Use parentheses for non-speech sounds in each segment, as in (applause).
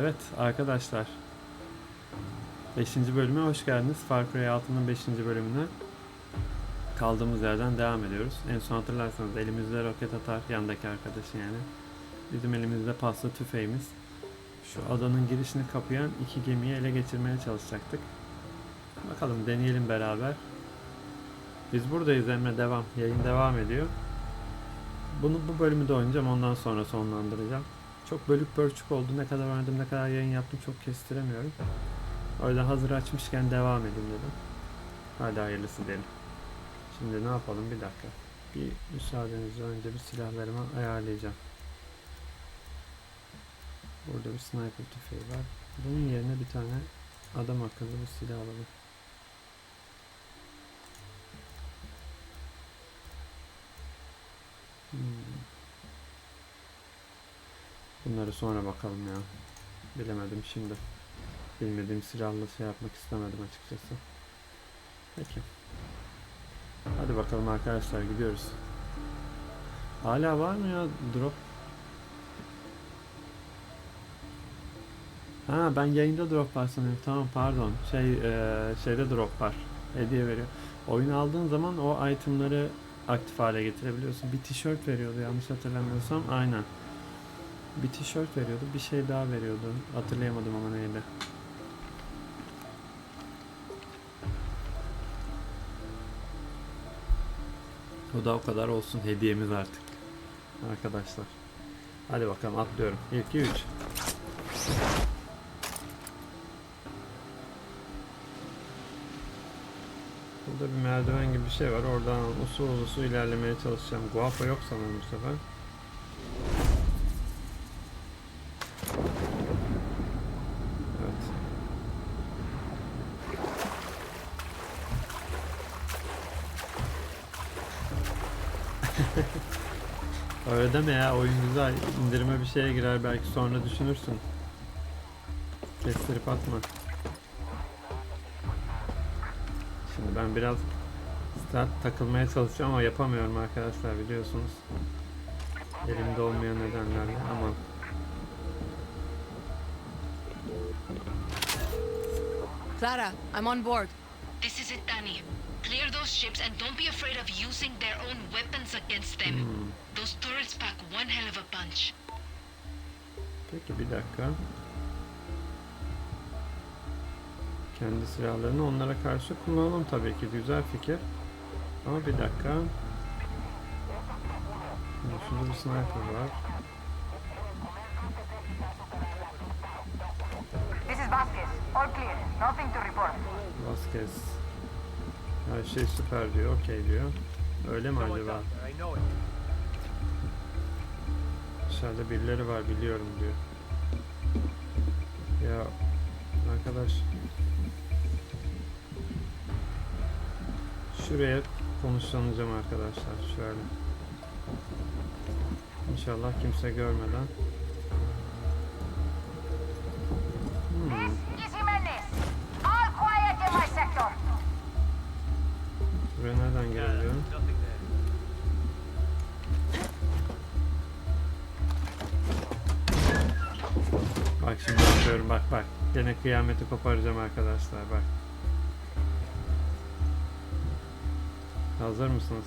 Evet arkadaşlar. 5. bölüme hoş geldiniz. Far Cry 6'nın 5. bölümüne kaldığımız yerden devam ediyoruz. En son hatırlarsanız elimizde roket atar yandaki arkadaşı yani. Bizim elimizde paslı tüfeğimiz. Şu adanın girişini kapayan iki gemiyi ele geçirmeye çalışacaktık. Bakalım deneyelim beraber. Biz buradayız Emre devam. Yayın devam ediyor. Bunu bu bölümü de oynayacağım ondan sonra sonlandıracağım. Çok bölük pörçük oldu. Ne kadar oynadım, ne kadar yayın yaptım çok kestiremiyorum. Yüzden hazır açmışken devam edin dedim. Hadi hayırlısı diyelim. Şimdi ne yapalım bir dakika. Bir müsaadenizle önce bir silahlarımı ayarlayacağım. Burada bir sniper tüfeği var. Bunun yerine bir tane adam akıllı bir silah alalım. Bunları sonra bakalım ya. Bilemedim şimdi. Bilmediğim silahla şey yapmak istemedim açıkçası. Peki. Hadi bakalım arkadaşlar gidiyoruz. Hala var mı ya drop? Ha ben yayında drop var sanıyorum. Tamam pardon. Şey eee, şeyde drop var. Hediye veriyor. Oyun aldığın zaman o itemları aktif hale getirebiliyorsun. Bir tişört veriyordu yanlış hatırlamıyorsam. Aynen. Bir tişört veriyordu. Bir şey daha veriyordu. Hatırlayamadım ama neydi. O da o kadar olsun hediyemiz artık. Arkadaşlar. Hadi bakalım atlıyorum. 1 2 3. Burada bir merdiven gibi bir şey var. Oradan usul usul ilerlemeye çalışacağım. Guapo yok sanırım bu sefer. Evet. (laughs) Öyle deme ya oyun güzel. İndirime bir şeye girer belki sonra düşünürsün. Kestirip atma. Şimdi ben biraz start takılmaya çalışıyorum ama yapamıyorum arkadaşlar biliyorsunuz. Elimde olmayan nedenlerle ama Clara, I'm on board. This is it, Danny. Clear those ships and don't be afraid of using their own weapons against them. Hmm. Those turrets pack one hell of a punch. Peki bir dakika. Kendi silahlarını onlara karşı kullanalım tabii ki. Güzel fikir. Ama bir dakika. Şurada bir sniper var. This is Vasquez. All clear. Nothing to report. Vasquez. Her şey süper diyor. Okey diyor. Öyle mi acaba? Dışarıda birileri var biliyorum diyor. Ya arkadaş Şuraya konuşlanacağım arkadaşlar şöyle. İnşallah kimse görmeden. Bak bak. Gene kıyameti koparacağım arkadaşlar bak. Hazır mısınız?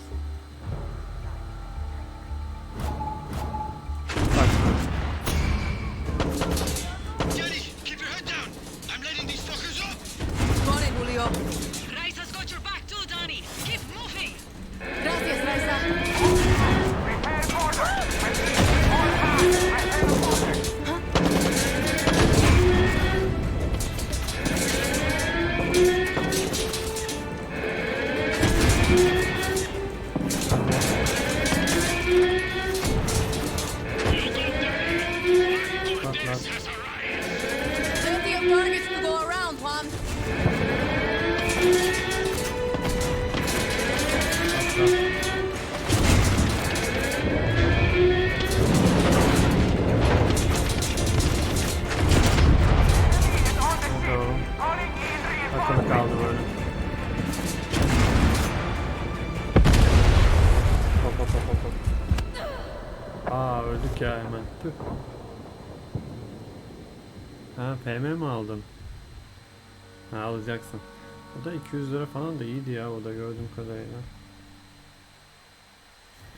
Ha PM mi aldın? Ha alacaksın. O da 200 lira falan da iyiydi ya o da gördüğüm kadarıyla.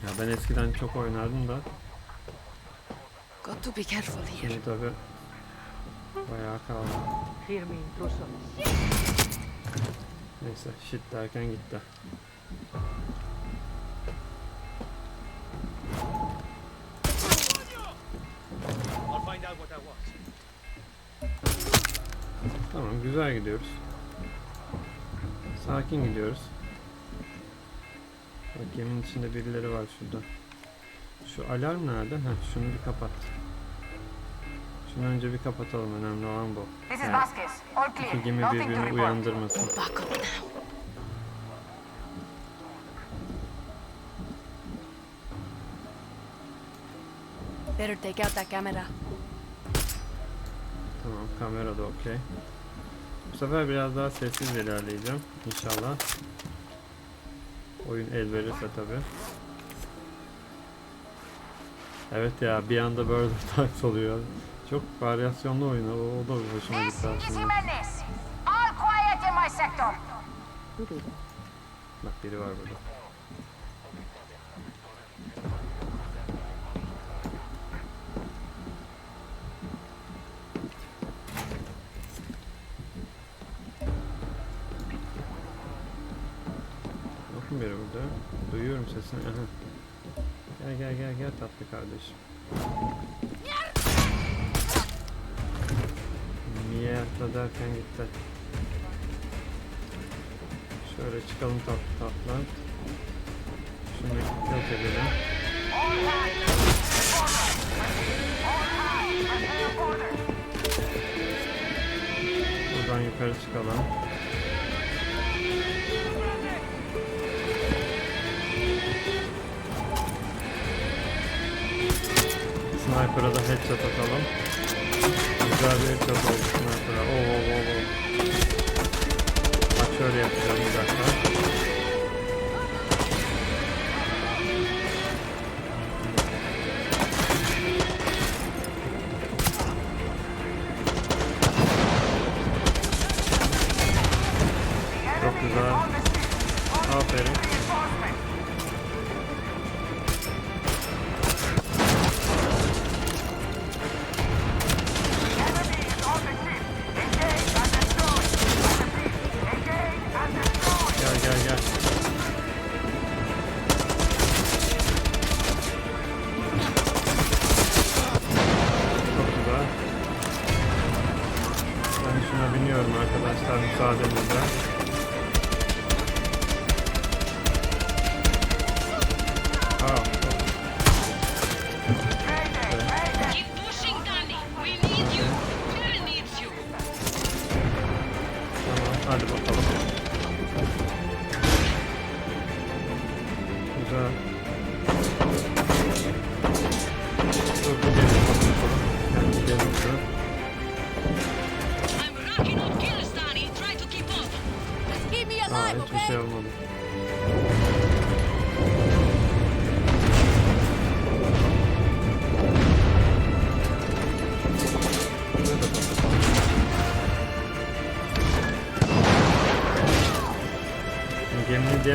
Ya ben eskiden çok oynardım da Got to be careful here. şimdi tabi bayağı kaldı. Firme intruso. Neyse shit derken gitti. Güzel gidiyoruz. Sakin gidiyoruz. Bak geminin içinde birileri var şurada. Şu alarm nerede? Heh, şunu bir kapat. Şunu önce bir kapatalım. Önemli olan bu. This is Yani Vasquez. All iki clear. gemi Nothing to birbirini report. uyandırmasın. Better take out that camera. Tamam kamera da okey. Bu sefer biraz daha sessiz ilerleyeceğim. İnşallah. Oyun el verirse tabi. Evet ya bir anda böyle taks oluyor. Çok varyasyonlu oyun. O, o da hoşuma gitti aslında. Bak biri var burada. Mu biri burada? Duyuyorum sesini. Aha. Gel gel gel gel tatlı kardeşim. Miyerta derken gitti. Şöyle çıkalım tatlı tatlı. Şunu yok edelim. Buradan yukarı çıkalım. Sniper'a da headshot atalım. Güzel bir headshot oldu sniper'a. Oo oo oo. Bak şöyle yapacağım bir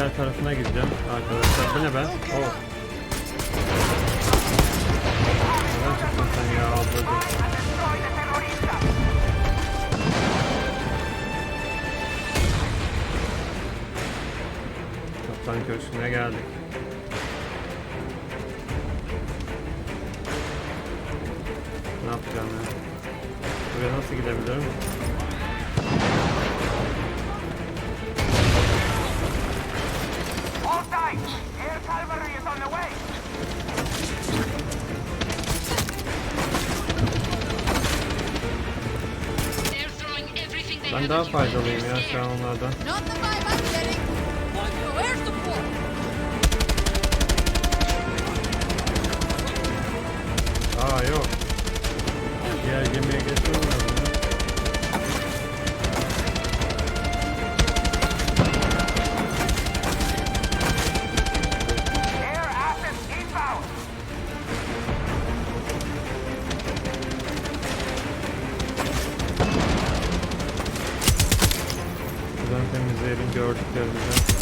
diğer tarafına gideceğim arkadaşlar. Bu ne be? Oh. Neden çıktın sen ya terrorista. Kaptan Köşkü'ne geldik. Ben daha faydalıyım ya şu an onlardan. Aa yok. Diğer gemiye geçmem gördüklerimize.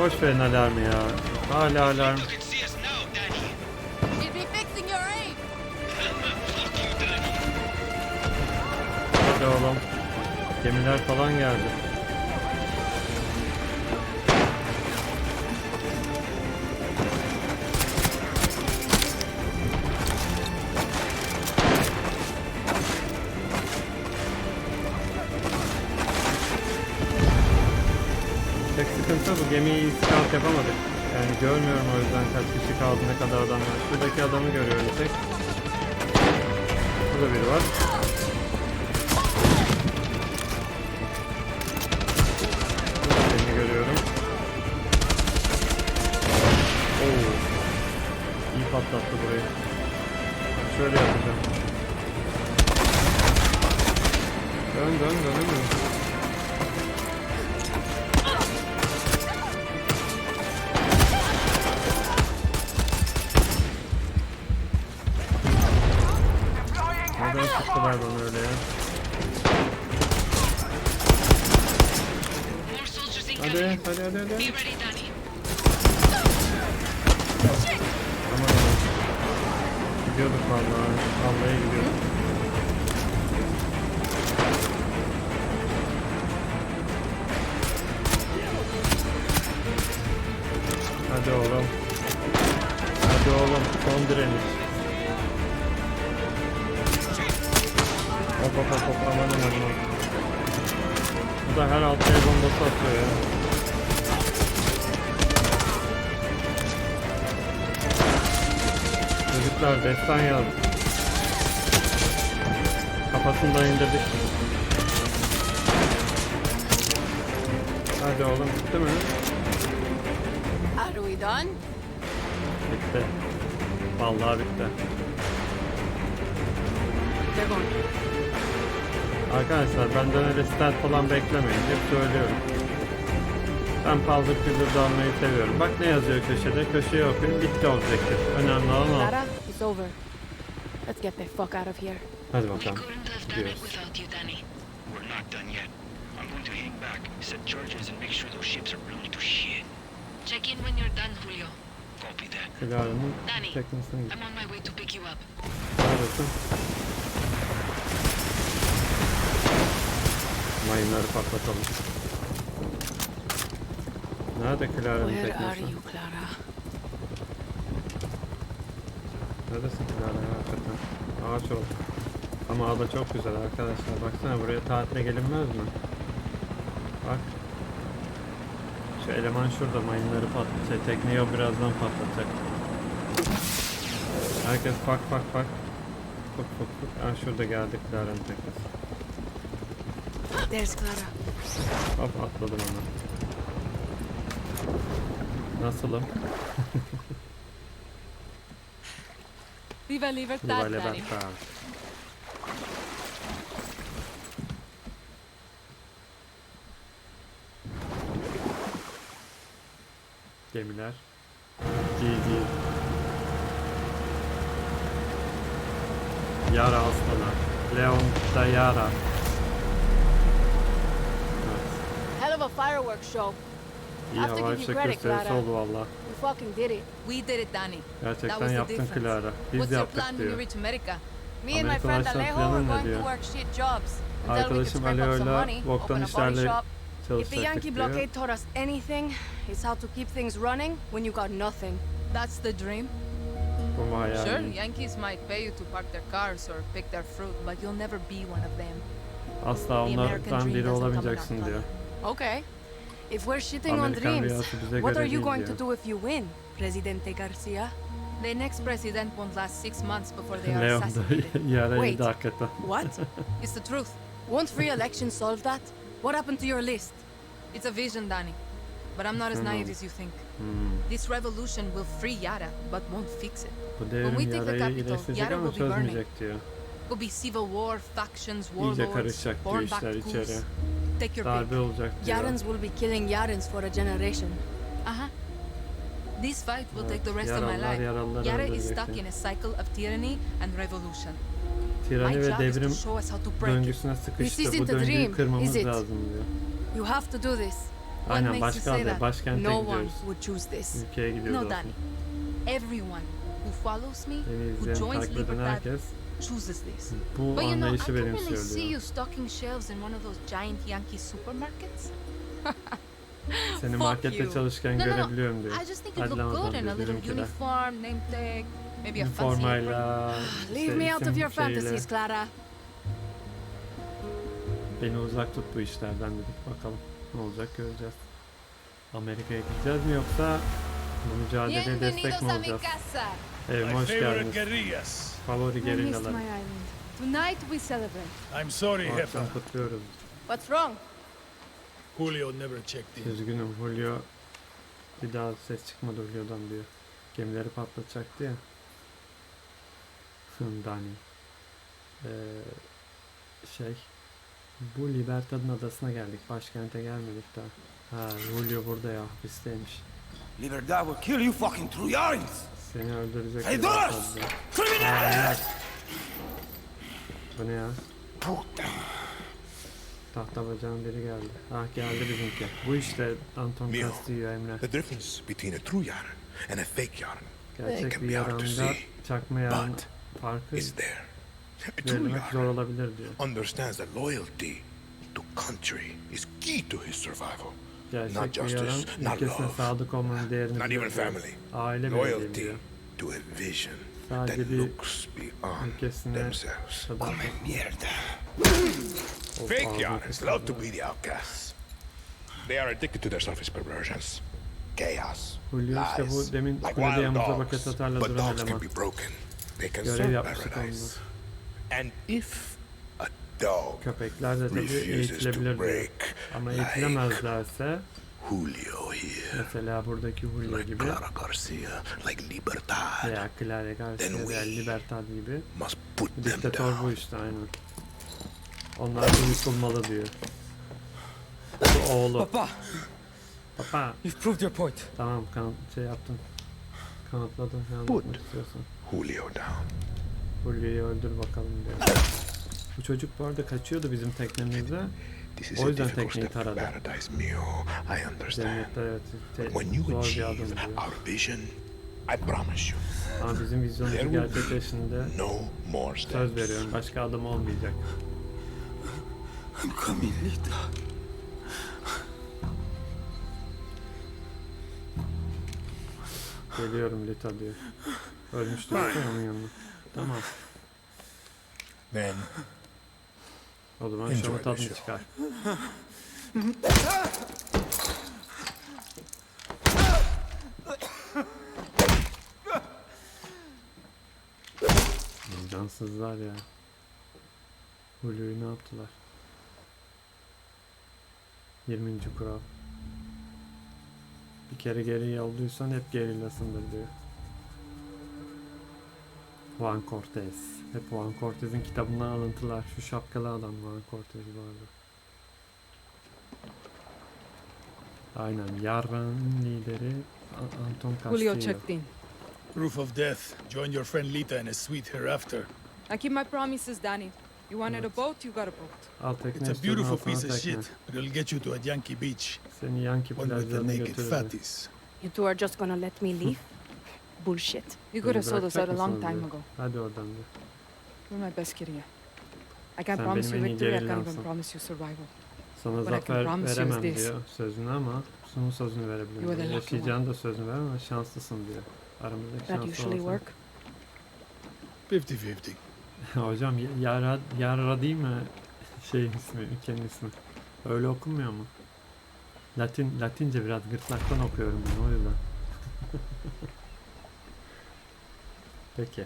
Boş verin alarmı ya. Hala alarm. Hadi oğlum. Gemiler falan geldi. Scout yapamadık. Yani görmüyorum o yüzden kaç kişi kaldı ne kadar adam var. Şuradaki adamı görüyorum tek. Burada biri var. Birini görüyorum. Oo. İyi patlattı burayı. Şöyle yapacağım. Dön dön dönemiyorum. Hadi hadi hadi. Aman aman. Gidiyorduk vallahi. Vallahi gidiyorduk. Hadi oğlum. Hadi oğlum. Son direniş. Hop hop hop hop. Aman aman. Bu da her altı el bombası atıyor ya. Çocuklar destan yazdık. Kafasından indirdik. Hadi oğlum bitti mi? Are we done? Bitti. Vallahi bitti. Gone. Arkadaşlar benden öyle stat falan beklemeyin. Hep söylüyorum. Ben paldır küldür dalmayı seviyorum. Bak ne yazıyor köşede. Köşeye okuyun. Bitti objektif. Önemli olan o. İt's over. Let's get the fuck out of here. Hadi bakalım. Gidiyoruz. We're not done yet. I'm going to hang back, set charges, and make sure those ships are blown to shit. Check in when you're done, Julio. Copy that. Silahının Danny, teknesine git. I'm on my way to pick you up. Neredesin? Mayınları patlatalım. Nerede Clara'nın Where are teknesi? you, Clara? Neredesin Clara ya hakikaten? Ağaç oldu. Ama ada çok güzel arkadaşlar. Baksana buraya tatile gelinmez mi? Bak. Şu eleman şurada mayınları patlatacak. Tekneyi o birazdan patlatacak. Herkes bak bak bak. Fık fık fık. Ha şurada geldi Clara'nın teknesi. There's Clara. Hop atladım ona. Nasılım? (laughs) Viva libertad, Viva. Libertad. Gemiler. GG. Yara aslanı. Leon da Yara. Evet. Hell of a fireworks show. İyi Have to hava give you fişek credit, gösterisi oldu valla. We fucking did it. We did it, Danny. That Gerçekten was the yaptın difference. Clara. Biz What's your yaptık plan when you diyor. reach America? Me and my Amerika friend Alejo planı are going diyor? to work shit jobs. Ah, until we can Arkadaşım scrape up some Aleo'yla money, boktan open a body işlerle shop. If the çalışacaktık Yankee diyor. blockade taught us anything, it's how to keep things running when you got nothing. That's the dream. Oh Bu mu Sure, hayalin? Yankees might pay you to park their cars or pick their fruit, but you'll never be one of them. Asla The American onlardan dream biri doesn't come olamayacaksın diyor. Okay. If we're shitting on Amerikan dreams, rüyası bize what göre are you değil going diyor. to do if you win, Presidente Garcia? The next president won't last six months before they are Leon da (laughs) assassinated. yara Wait. yedi hakikaten. What? (laughs) it's the truth. Won't free election solve that? What happened to your list? It's a vision, Danny. But I'm not as naive as you think. Hmm. This revolution will free Yara, but won't fix it. Bu we devrim take the yarayı capital, iyileştirecek Yara ama will be burning. çözmeyecek diyor. Will be civil war, factions, İyice warlords, karışacak diyor born işler back içeri. coups. Take your Darbe pick. olacak diyor. Yarans will be killing Yarans for a generation. Uh-huh. This fight will Evet, take the rest of my life. yaralıları Yara is stuck diyor. in a cycle of tyranny and revolution. Tirani ve job is to devrim show us how to break it. döngüsüne sıkıştı. isn't Bu a döngüyü dream, kırmamız is it? lazım diyor. You have to do this. What Aynen makes you başka say adaya, that? başkente No one gidiyoruz. would choose this. Ülkeye gidiyoruz No, aslında. Danny. Everyone who follows me, who joins Libertad, herkes chooses this. bu But you know, I anlayışı can really benimsiyor see you stocking shelves in one of those giant Yankee supermarkets. (laughs) Seni Fuck markette you. çalışırken No, no, no. görebiliyorum diyor. I just think Hadi look good in a diyor little bizimkiler. uniform, name tag, maybe a fancy apron. Leave me out of your fantasies, Clara. Beni uzak tut bu işlerden dedik. Bakalım ne olacak göreceğiz. Amerika'ya gideceğiz mi yoksa bu mücadeleye destek Bienvenidos mi a mi olacağız? casa. Evime My hoş favorite geldiniz. guerrillas. Favori I missed gerillalar. my island. Tonight we celebrate. I'm sorry, akşam kutluyoruz. What's wrong? Julio never checked in. Üzgünüm Julio. Bir daha ses çıkmadı Julio'dan diyor. Gemileri patlatacaktı ya. Dani. Ee, şey. Bu Libertad'ın adasına geldik. Başkente gelmedik daha. Ha Julio burada ya hapisteymiş. Libertad will kill you fucking Trojans! Seni öldürecek. Libertad'da. Criminals! Hainler. Bu ne ya? Tahta bacağın biri geldi. Ah geldi bizimki. Bu işte Anton. Castillo Emre. The difference between a true yarn and a fake yarn Gerçek can bir see, çakma yaran but farkı is there. A true görmek zor yarn olabilir diyor. understands that loyalty to country is key to his survival. Gerçek Not justice, not love, sadık olmanın değerini not even family. Aile Loyalty to a vision that looks beyond themselves. Come mierda. Fake yarns love to be the outcasts. They are addicted to their selfish perversions. Chaos, lies, like wild dogs. But dogs can be broken. They can serve paradise. And if Köpekler de tabii refuses to eğitilebilir Ama like eğitilemezlerse Julio here, mesela buradaki Julio like gibi Clara Garcia, like Libertad, veya Clara Garcia veya Libertad gibi must put them diktatör bu down. işte aynen. Onlar da yıkılmalı diyor. Bu oğlu. Papa, Papa. you've proved your point. Tamam kan şey yaptın. Kanıtladın. Put. Julio down. Julio'yu öldür bakalım diyor. Bu çocuk bu arada kaçıyordu bizim teknemizde. This is O a yüzden difficult tekneyi taradı. paradise, Mio. I understand. Cennette evet te- When you zor bir achieve adım diyor. our vision, I promise you, Ama bizim vizyonumuz There will be gerçekleşinde no more söz steps. veriyorum başka adım olmayacak. I'm coming, Lita. Geliyorum Lita diyor. Ölmüştü Lita onun yanına. Tamam. Then O zaman Enjoy the tadını çıkar. Cansızlar ya. Hulu'yu ne yaptılar? 20. kural. Bir kere geri yolduysan hep gerillasındır diyor. Juan Cortez. Hep Juan Cortez'in kitabından alıntılar. Şu şapkalı adam Juan Cortez bu arada. Aynen. Yarın lideri A- Anton Castillo. Julio checked in. Proof of death. Join your friend Lita in a suite hereafter. I keep my promises, Danny. You wanted Evet. a boat, you got a boat. Al tekne It's a beautiful piece of shit, but it'll get you to a Yankee beach. Seni Yankee One with the plajlarına naked götürürüm. fatties. You two are just gonna let me leave? Bullshit. You could have sold us out a long time ago. Hadi oradan diyor. You're my best kid here. I can't Sen promise you benim en iyi victory, I can't even promise you survival. Sana I can zafer promise you is veremem this. diyor sözünü ama şunun sözünü You are verebilirim. the diyor. lucky Yaşayacağını da sözünü veremem ama şanslısın diyor. Aramızdaki That şanslı usually olsan. work? 50-50. (laughs) Hocam y- Yara, Yara değil mi (laughs) şey ismi, ülkenin ismi? Öyle okunmuyor mu? Latin, Latince biraz gırtlaktan okuyorum ben o yüzden. (laughs) Peki.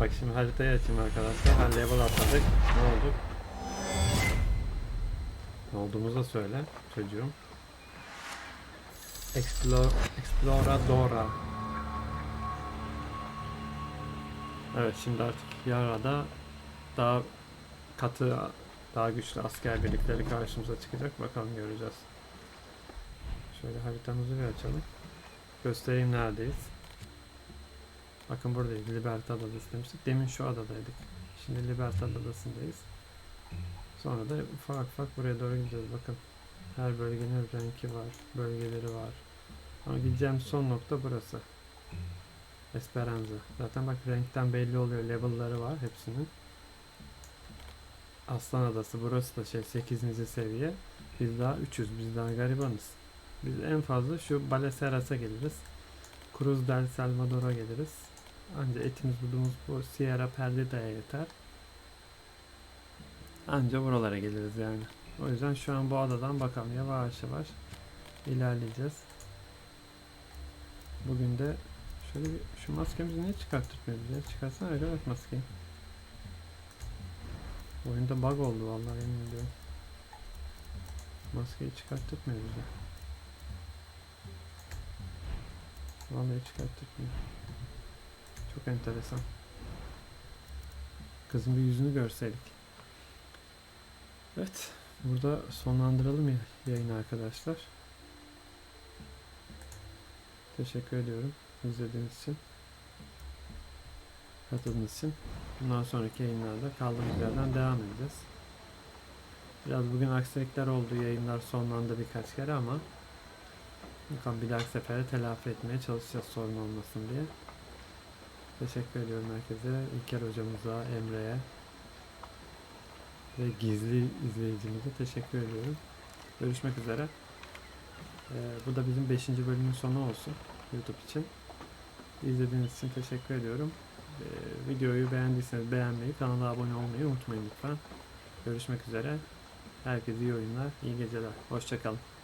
Bak şimdi haritayı açayım arkadaşlar. Ha, level atladık. Ne olduk? Ne olduğumuzu söyle çocuğum. Explore, Exploradora. Evet şimdi artık Yara'da daha katı, daha güçlü asker birlikleri karşımıza çıkacak. Bakalım göreceğiz. Şöyle haritamızı bir açalım. Göstereyim neredeyiz. Bakın buradayız. Libertad Adası demiştik. Demin şu adadaydık. Şimdi Libertad Adası'ndayız. Sonra da ufak ufak buraya doğru gideceğiz. Bakın her bölgenin renki var, bölgeleri var. Ama gideceğim son nokta burası. Esperanza. Zaten bak renkten belli oluyor. Label'ları var hepsinin. Aslan Adası. Burası da şey 8. seviye. Biz daha 300. Biz daha garibanız. Biz en fazla şu Baleseras'a geliriz. Cruz del Salvador'a geliriz. Anca etimiz budumuz bu Sierra Perdida'ya yeter. Anca buralara geliriz yani. O yüzden şu an bu adadan bakalım yavaş yavaş ilerleyeceğiz. Bugün de şöyle bir şu maskemizi niye çıkarttırmıyoruz ya? Çıkarsana arkadaş maskeyi. Oyunda bug oldu vallahi yemin ediyorum. Maskeyi çıkarttırmıyor bize. Vallahi çıkarttırmıyor. Çok enteresan. Kızın bir yüzünü görseydik. Evet. Burada sonlandıralım ya yayını arkadaşlar. Teşekkür ediyorum izlediğiniz için. Katıldığınız için. Bundan sonraki yayınlarda kaldığımız yerden devam edeceğiz. Biraz bugün aksilikler oldu. Yayınlar sonlandı birkaç kere ama bakalım bir dahaki sefere telafi etmeye çalışacağız sorun olmasın diye. Teşekkür ediyorum herkese. İlker hocamıza, Emre'ye ve gizli izleyicimize teşekkür ediyorum. Görüşmek üzere. Ee, bu da bizim 5. bölümün sonu olsun YouTube için. İzlediğiniz için teşekkür ediyorum. Ee, videoyu beğendiyseniz beğenmeyi, kanala abone olmayı unutmayın lütfen. Görüşmek üzere. Herkese iyi oyunlar, iyi geceler. Hoşçakalın.